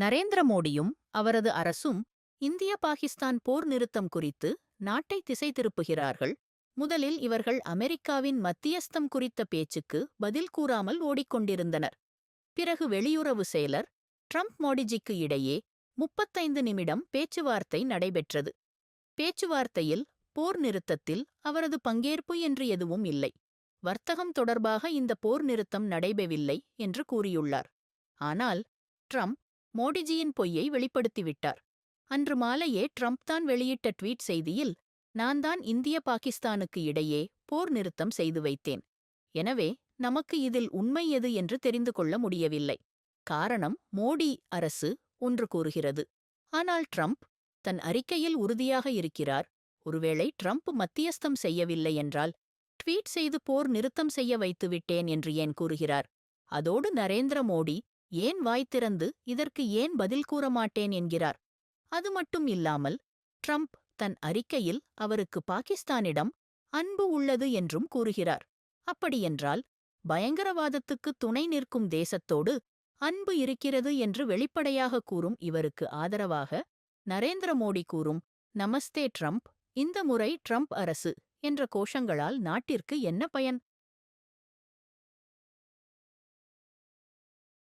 நரேந்திர மோடியும் அவரது அரசும் இந்திய பாகிஸ்தான் போர் நிறுத்தம் குறித்து நாட்டை திசை திருப்புகிறார்கள். முதலில் இவர்கள் அமெரிக்காவின் மத்தியஸ்தம் குறித்த பேச்சுக்கு பதில் கூறாமல் ஓடிக்கொண்டிருந்தனர். பிறகு வெளியுறவு செயலர் ட்ரம்ப் மோடிஜிக்கு இடையே முப்பத்தைந்து நிமிடம் பேச்சுவார்த்தை நடைபெற்றது. பேச்சுவார்த்தையில் போர் நிறுத்தத்தில் அவரது பங்கேற்பு என்று எதுவும் இல்லை. வர்த்தகம் தொடர்பாக இந்த போர் நிறுத்தம் நடைபெறவில்லை என்று கூறியுள்ளார். ஆனால் ட்ரம்ப் மோடிஜியின் பொய்யை வெளிப்படுத்திவிட்டார். அன்று மாலையே ட்ரம்ப் தான் வெளியிட்ட ட்வீட் செய்தியில் நான் தான் இந்திய பாகிஸ்தானுக்கு இடையே போர் நிறுத்தம் செய்து வைத்தேன். எனவே நமக்கு இதில் உண்மை எது என்று தெரிந்து கொள்ள முடியவில்லை. காரணம் மோடி அரசு ஒன்று கூறுகிறது. ஆனால் ட்ரம்ப் தன் அறிக்கையில் உறுதியாக இருக்கிறார். ஒருவேளை ட்ரம்ப் மத்தியஸ்தம் செய்யவில்லை என்றால் ட்வீட் செய்து போர் நிறுத்தம் செய்ய வைத்துவிட்டேன் என்று ஏன் கூறுகிறார்? அதோடு நரேந்திர மோடி ஏன் வாய் திறந்து இதற்கு ஏன் பதில் கூற மாட்டேன் என்கிறார். அது மட்டும் இல்லாமல் ட்ரம்ப் தன் அறிக்கையில் அவருக்கு பாகிஸ்தானிடம் அன்பு உள்ளது என்றும் கூறுகிறார். அப்படியென்றால் பயங்கரவாதத்துக்கு துணை நிற்கும் தேசத்தோடு அன்பு இருக்கிறது என்று வெளிப்படையாக கூறும் இவருக்கு ஆதரவாக நரேந்திர மோடி கூறும் நமஸ்தே ட்ரம்ப் இந்த முறை ட்ரம்ப் அரசு என்ற கோஷங்களால் நாட்டிற்கு என்ன பயன்?